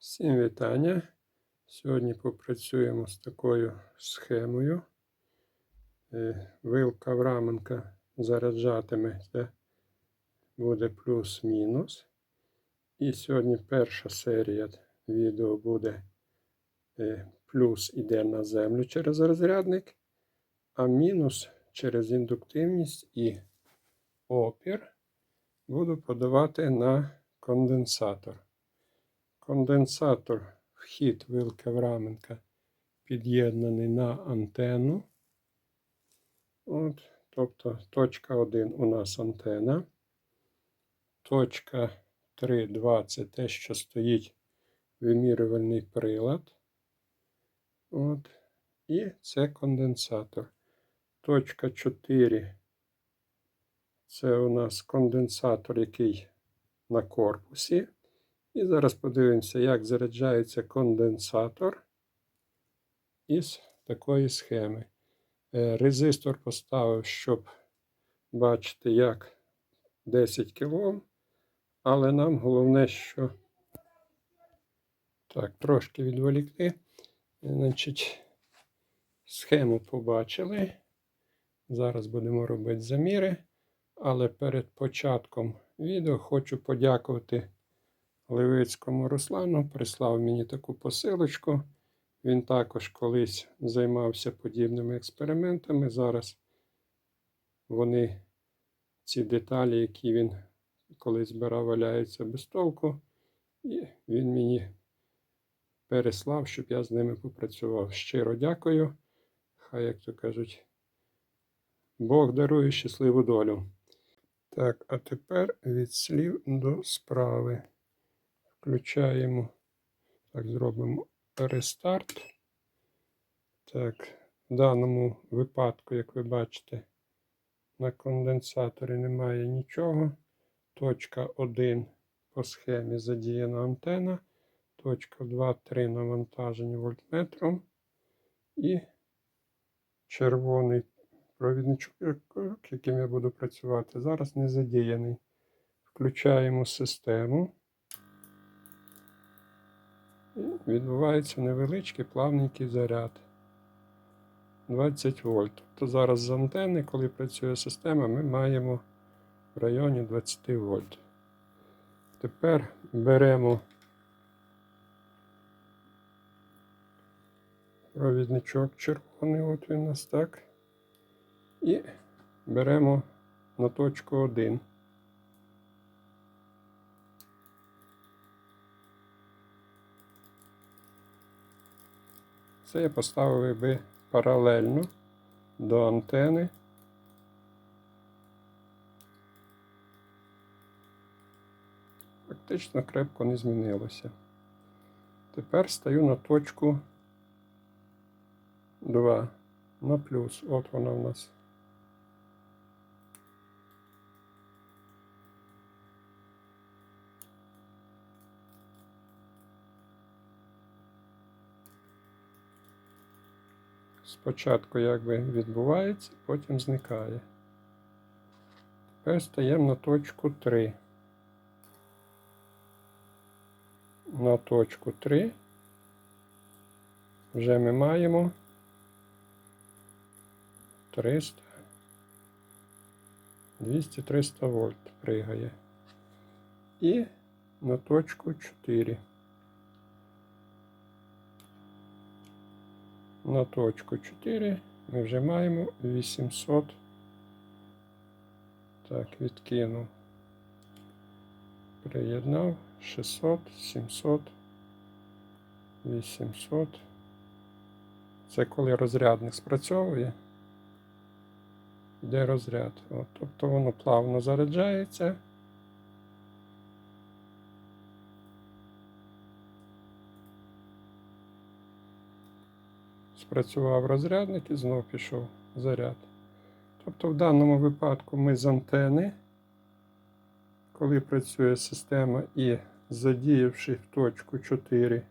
Всім вітання. Сьогодні попрацюємо з такою схемою. Е, Вилка Враменка заряджатиметься, буде плюс-мінус. І сьогодні перша серія відео буде е, плюс іде на землю через розрядник, а мінус через індуктивність і опір буду подавати на конденсатор. Конденсатор вхід вилка Враменка під'єднаний на антенну. От, тобто точка 1 у нас антена. Точка 3, 2 це те, що стоїть вимірювальний прилад. От. І це конденсатор. Точка 4 це у нас конденсатор, який на корпусі. І зараз подивимося, як заряджається конденсатор із такої схеми. Е, Резистор поставив, щоб бачити, як 10 кОм. Але нам головне, що так, трошки відволікти. Значить, схему побачили. Зараз будемо робити заміри. Але перед початком відео хочу подякувати. Левицькому Руслану прислав мені таку посилочку. Він також колись займався подібними експериментами. Зараз вони, ці деталі, які він колись збирав, валяються без толку. І він мені переслав, щоб я з ними попрацював. Щиро дякую. Хай, як то кажуть, Бог дарує щасливу долю. Так, а тепер від слів до справи. Включаємо, так, зробимо рестарт. Так, в даному випадку, як ви бачите, на конденсаторі немає нічого. Точка 1 по схемі задіяна антена. Точка 2, 3 навантажені вольтметром. І червоний провідничок, яким я буду працювати, зараз не задіяний. Включаємо систему. І відбувається невеличкий плавненький заряд 20 вольт. Тобто зараз з антенни, коли працює система, ми маємо в районі 20 вольт. Тепер беремо провідничок червоний, от він у нас так. І беремо на точку 1. Це я поставив би паралельно до антени. Фактично крепко не змінилося. Тепер стаю на точку 2 на плюс. От вона в нас. Спочатку якби відбувається, потім зникає. Тепер стаємо на точку 3. На точку 3 вже ми маємо 300, 200-300 вольт пригає. І на точку 4. На точку 4 ми вже маємо 800. Так, відкинув. Приєднав 600, 700, 800. Це коли розрядник спрацьовує. Йде розряд. От, Тобто воно плавно заряджається. Спрацював розрядник і знов пішов заряд. Тобто в даному випадку ми з антени, коли працює система і задіявши в точку 4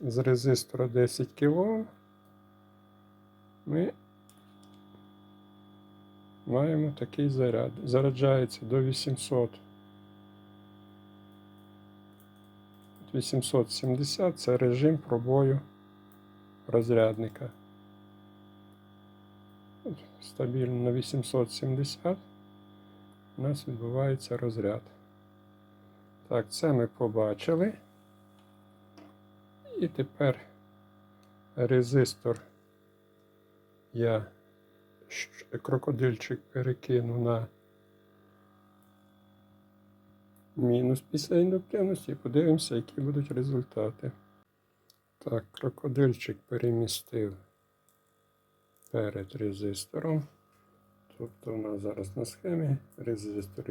з резистора 10 кОм, ми маємо такий заряд. Заряджається до 800. 870 це режим пробою розрядника. Стабільно на 870 у нас відбувається розряд. Так, це ми побачили. І тепер резистор я крокодильчик перекину на мінус після індуктивності і подивимося, які будуть результати. Так, крокодильчик перемістив перед резистором. Тобто у нас зараз на схемі резистор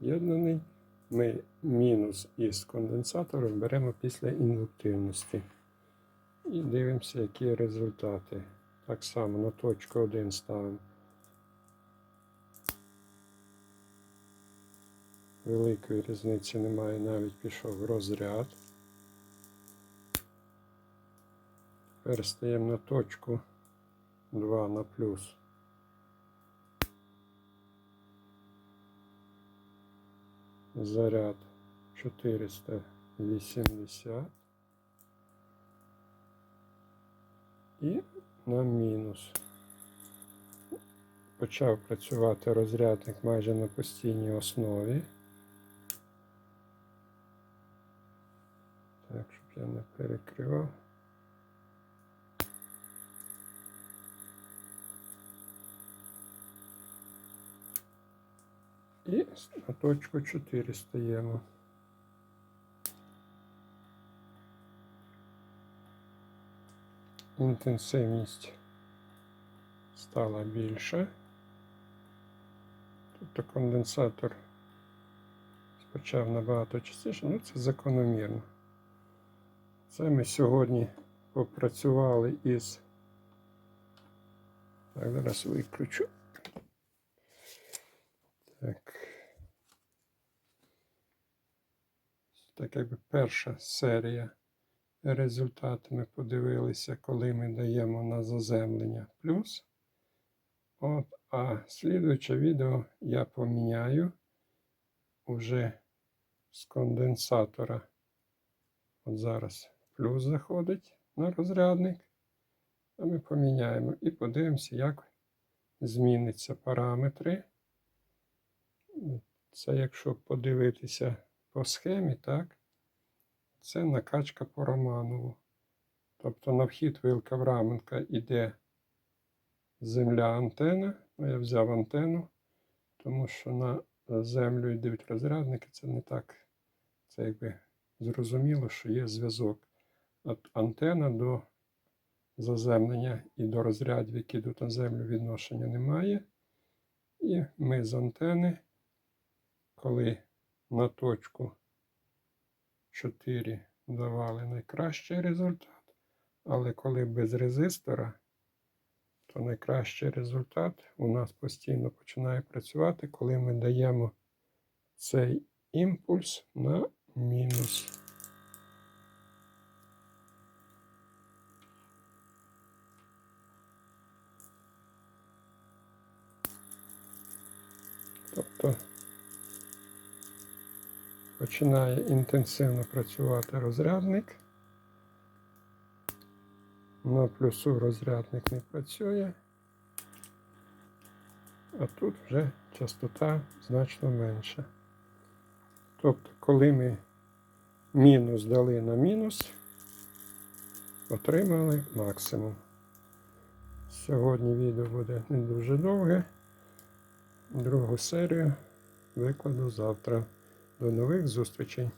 від'єднаний. Ми мінус із конденсатором беремо після індуктивності. І дивимося, які результати. Так само на точку 1 ставимо. Великої різниці немає, навіть пішов розряд. Тепер стаємо на точку 2 на плюс. Заряд 480. І на мінус. Почав працювати розрядник майже на постійній основі. Так, щоб я не перекривав. І на точку 4 стаємо. Інтенсивність стала більша. Тобто конденсатор почав набагато частіше, ну це закономірно. Це ми сьогодні попрацювали із. Так, зараз виключу. Так. Так якби перша серія результати ми подивилися, коли ми даємо на заземлення плюс. От, а слідуюче відео я поміняю уже з конденсатора. От зараз плюс заходить на розрядник. А ми поміняємо і подивимося, як зміняться параметри. Це якщо подивитися по схемі, так? Це накачка по Романову. Тобто на вхід вилка в Раменка йде земля антена. Ну, я взяв антенну, тому що на землю йдуть розрядники. Це не так. Це якби зрозуміло, що є зв'язок. От антена до заземлення і до розрядів, які йдуть на землю, відношення немає. І ми з антени, коли на точку 4 давали найкращий результат, але коли без резистора, то найкращий результат у нас постійно починає працювати, коли ми даємо цей імпульс на мінус. Тобто починає інтенсивно працювати розрядник. На плюсу розрядник не працює, а тут вже частота значно менша. Тобто, коли ми мінус дали на мінус, отримали максимум. Сьогодні відео буде не дуже довге. Другу серію викладу завтра. До нових зустрічей!